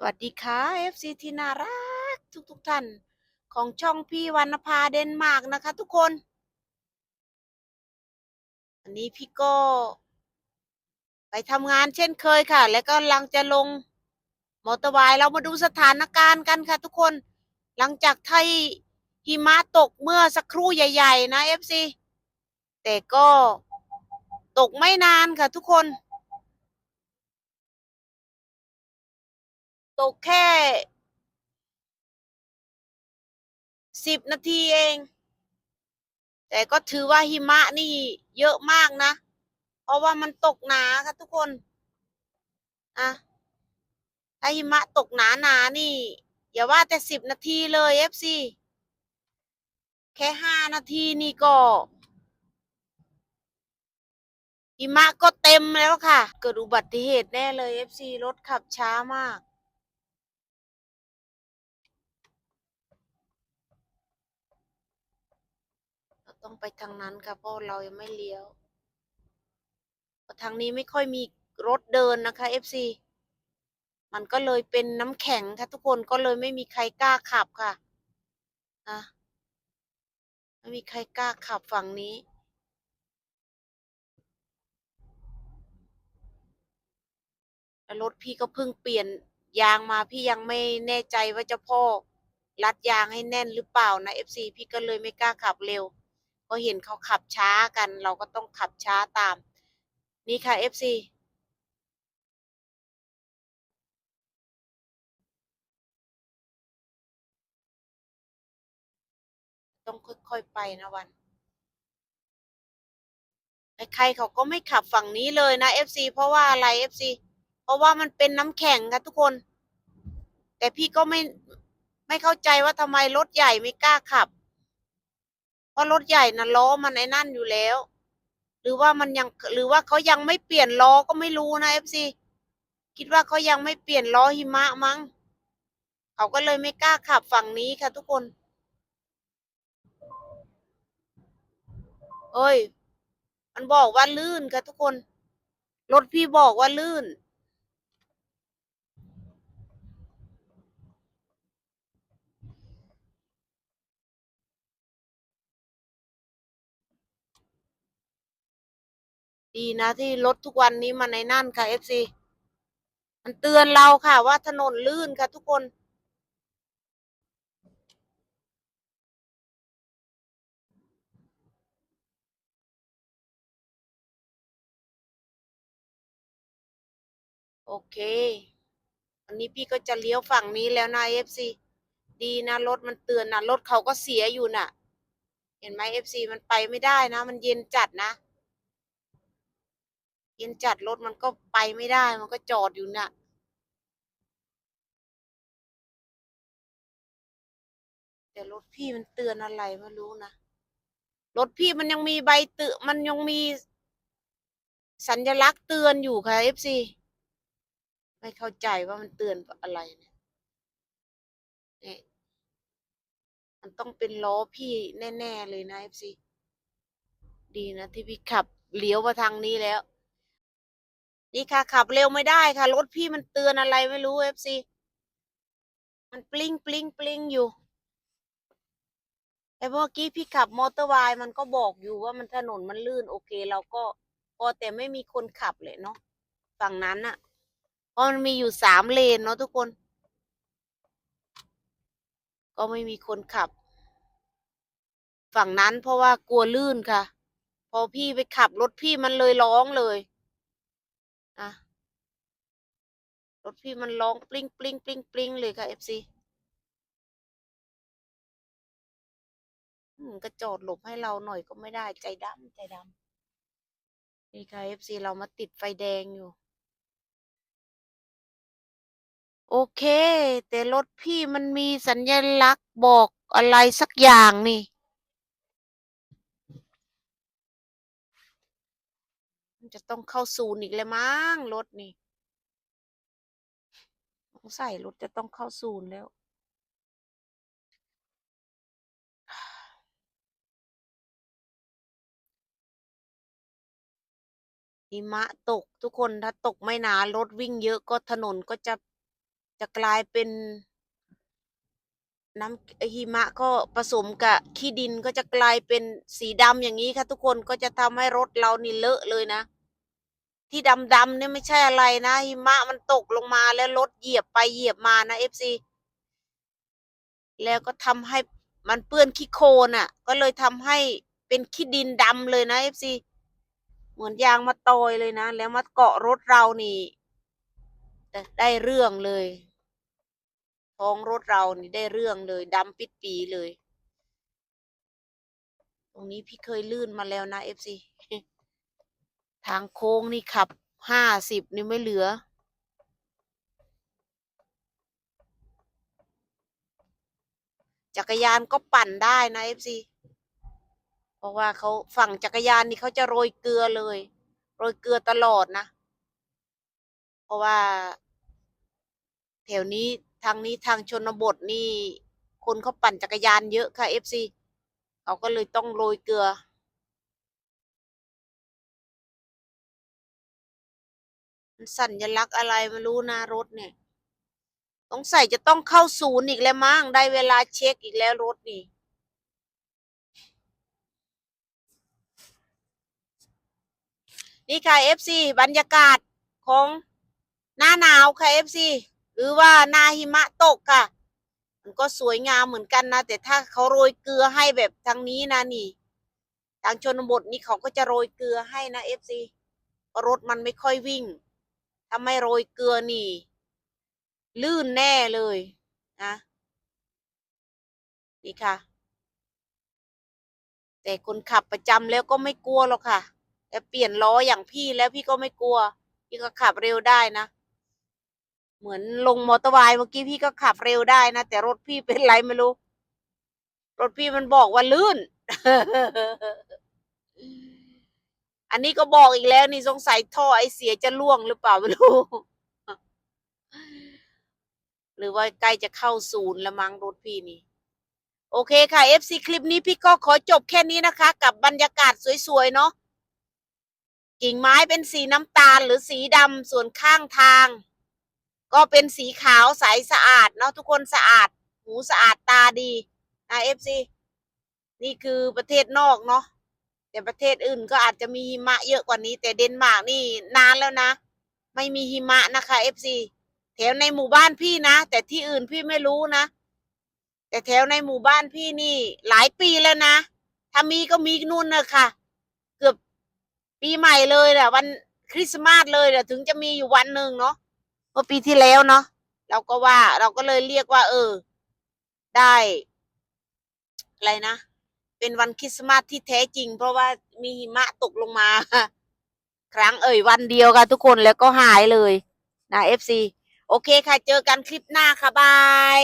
สวัสดีค่ะ FC ที่น่ารักทุกทุกๆท่าน ของช่องพี่วรรณภาเดนมาร์กนะคะทุกคน อันนี้พี่ก็ ไปทำงานเช่นเคยค่ะ แล้วก็กำลังจะลงมอเตอร์ไวย์เรามาดูสถานการณ์กันค่ะทุกคน หลังจากไที่หิมะตกเมื่อสักครู่ใหญ่ ๆ นะ FC แต่ก็ตกไม่นานค่ะทุกคน ตกแค่สิบนาทีเอง แต่ก็ถือว่าหิมะนี่เยอะมากนะ เพราะว่ามันตกหนาค่ะทุกคนอะถ้าหิมะตกหนาหนานี่ อย่าว่าแต่สิบนาทีเลยเอฟซีแค่ห้านาทีนี่ก็หิมะก็เต็มแล้วค่ะ เกิดอุบัติเหตุแน่เลยเอฟซีรถขับช้ามาก เรา ต้องไปทางนั้นค่ะเพราะเรายังไม่เลี้ยว ทางนี้ไม่ค่อยมีรถเดินนะคะ FC มันก็เลยเป็นน้ำแข็งค่ะทุกคนก็เลยไม่มีใครกล้าขับค่ะอะไม่มีใครกล้าขับฝั่งนี้ รถพี่ก็เพิ่งเปลี่ยนยางมาพี่ยังไม่แน่ใจว่าจะพ่อรัดยางให้แน่นหรือเปล่านะ FC พี่ก็เลยไม่กล้าขับเร็ว ก็เห็นเขาขับช้ากัน เราก็ต้องขับช้าตาม นี่ค่ะ FC ต้องค่อยๆไปนะวันใครๆเขาก็ไม่ขับฝั่งนี้เลยนะ FC เพราะว่าอะไร FC เพราะว่ามันเป็นน้ำแข็งค่ะทุกคน แต่พี่ก็ไม่ไม่เข้าใจว่าทำไมรถใหญ่ไม่กล้าขับ ราะรถใหญ่นะล้อมันไอ้นั่นอยู่แล้ว หรือว่ามันยังหรือว่าเขายังไม่เปลี่ยนล้อก็ไม่รู้นะ FC คิดว่าเขายังไม่เปลี่ยนล้อหิมะมั้งเขาก็เลยไม่กล้าขับฝั่งนี้ค่ะทุกคนเอ้ย มันบอกว่าลื่นค่ะทุกคน รถพี่บอกว่าลื่น ดีนะที่รถทุกวันนี้มันในนั่นค่ะ FC มันเตือนเราค่ะ ว่าถนนลื่นค่ะทุกคน โอเค วันนี้พี่ก็จะเลี้ยวฝั่งนี้แล้วนะ FC ดีนะรถมันเตือนนะรถเขาก็เสียอยู่น่ะ เห็นไหม FC มันไปไม่ได้นะ มันเย็นจัดนะ เย็นจัดรถมันก็ไปไม่ได้ มันก็จอดอยู่น่ะแต่รถพี่มันเตือนอะไรไม่รู้นะ รถพี่มันยังมีใบเตือนมันยังมี สัญลักษณ์เตือนอยู่ค่ะ FC ไม่เข้าใจว่ามันเตือนอะไรเนี่ยเนี่ยมันต้องเป็นล้อพี่แน่ ๆ เลยนะ FC ดีนะที่พี่ขับเลี้ยวมาทางนี้แล้ว นี่ค่ะ ขับเร็วไม่ได้ค่ะ รถพี่มันเตือนอะไรไม่รู้ FC มันปลิ้งปลิ้งปลิ้งอยู่ แต่เมื่อกี้พี่ขับมอเตอร์ไวน์มันก็บอกอยู่ว่ามันถนนมันลื่น โอเค เราก็พอแต่ไม่มีคนขับเลยเนาะฝั่งนั้นอะเพราะมันมีอยู่สามเลนเนาะทุกคน ก็ไม่มีคนขับ ฝั่งนั้นเพราะว่ากลัวลื่นค่ะ พอพี่ไปขับรถพี่มันเลยร้องเลย อะรถพี่มันร้องปลิ้งปลิ้งปลิ้งปลิ้งเลยค่ะเอฟซีก็จอดหลบให้เราหน่อยก็ไม่ได้ใจดำใจดำนี่ค่ะเอฟซีเรามาติดไฟแดงอยู่ โอเค แต่รถพี่มันมีสัญลักษณ์บอกอะไรสักอย่างนี่ มันจะต้องเข้าศูนย์อีกเลยมั้งรถนี่สงสัยรถจะต้องเข้าศูนย์แล้ว หิมะตกทุกคนถ้าตกไม่นานรถวิ่งเยอะก็ถนนก็จะจะกลายเป็น น้ำหิมะก็ผสมกับขี้ดิน ก็จะกลายเป็นสีดำ อย่างนี้ค่ะทุกคน ก็จะทำให้รถเรานี่เลอะเลยนะ ที่ดำ ๆ เนี่ยไม่ใช่อะไรนะ หิมะมันตกลงมา แล้วรถเหยียบไปเหยียบมานะเอฟซีแล้วก็ทำให้มันเปื้อนขี้โคลนอะ ก็เลยทำให้เป็นขี้ดินดำเลยนะเอฟซีเหมือนยางมาตอยเลยนะ แล้วมาเกาะรถเรานี่ ได้เรื่องเลย ท้องรถเรานี่ได้เรื่องเลยดำปิดปีเลย ตรงนี้พี่เคยลื่นมาแล้วนะเอฟซีทางโค้งนี่ขับห้าสิบนี่ไม่เหลือ จักรยานก็ปั่นได้นะเอฟซีเพราะว่าเขาฝั่งจักรยานนี่เขาจะโรยเกลือเลย โรยเกลือตลอดนะ เพราะว่า แถวนี้ ทางนี้ทางชนบทนี่ คนเขาปั่นจักรยานเยอะค่ะเอฟซีเขาก็เลยต้องโรยเกลือ มันสัญลักษณ์อะไรไม่รู้นะรถเนี่ยสงใสัยจะต้องเข้าศูนย์อีกแล้วมั้งได้เวลาเช็คอีกแล้วรถนี่นี่ค่ะ FC บรรยากาศของหน้าหนาวค่ะ FC หรือว่าหน้าหิมะตกค่ะ มันก็สวยงามเหมือนกันนะ แต่ถ้าเขาโรยเกลือให้แบบทางนี้นะนี่ ทางชนบทนี่เขาก็จะโรยเกลือให้นะเพราะรถมันไม่ค่อยวิ่ง ถ้าไม่โรยเกลือนี่ ลื่นแน่เลยนะนี่ค่ะ แต่คนขับประจำแล้วก็ไม่กลัวหรอกค่ะ แต่เปลี่ยนล้ออย่างพี่แล้วพี่ก็ไม่กลัว พี่ก็ขับเร็วได้นะ เหมือนลงมอเตอร์ไซค์เมื่อกี้พี่ก็ขับเร็วได้นะ แต่รถพี่เป็นไรไม่รู้ รถพี่มันบอกว่าลื่น อันนี้ก็บอกอีกแล้วนี่สงสัยท่อไอเสียจะล่วงหรือเปล่าไม่รู้ หรือว่าใกล้จะเข้าศูนย์ล้วมั้งรถพี่นี่ โอเคค่ะ FC คลิปนี้พี่ก็ขอจบแค่นี้นะคะ กับบรรยากาศสวยๆเนาะกิ่งไม้เป็นสีน้ำตาลหรือสีดำส่วนข้างทาง ก็เป็นสีขาวใสสะอาดเนาะทุกคนสะอาด หูสะอาดตาดีนะ FC นี่คือประเทศนอกเนาะแต่ประเทศอื่นก็อาจจะมีหิมะเยอะกว่านี้ แต่เดนมาร์กนี่นานแล้วนะ ไม่มีหิมะนะคะ FC แถวในหมู่บ้านพี่นะ แต่ที่อื่นพี่ไม่รู้นะ แต่แถวในหมู่บ้านพี่นี่ หลายปีแล้วนะ ถ้ามีก็มีนู่นนะค่ะ เกือบปีใหม่เลยแหละวันคริสต์มาสเลยแหละถึงจะมีอยู่วันหนึ่งเนาะ มื่อปีที่แล้วเนาะเราก็ว่าเราก็เลยเรียกว่า เออ ได้อะไรนะ เป็นวันคริสต์มาสที่แท้จริง เพราะว่ามีหิมะตกลงมา ครั้งเอ่ยวันเดียวค่ะทุกคนแล้วก็หายเลยนะเอฟซีโอเคค่ะ เจอกันคลิปหน้าค่ะบาย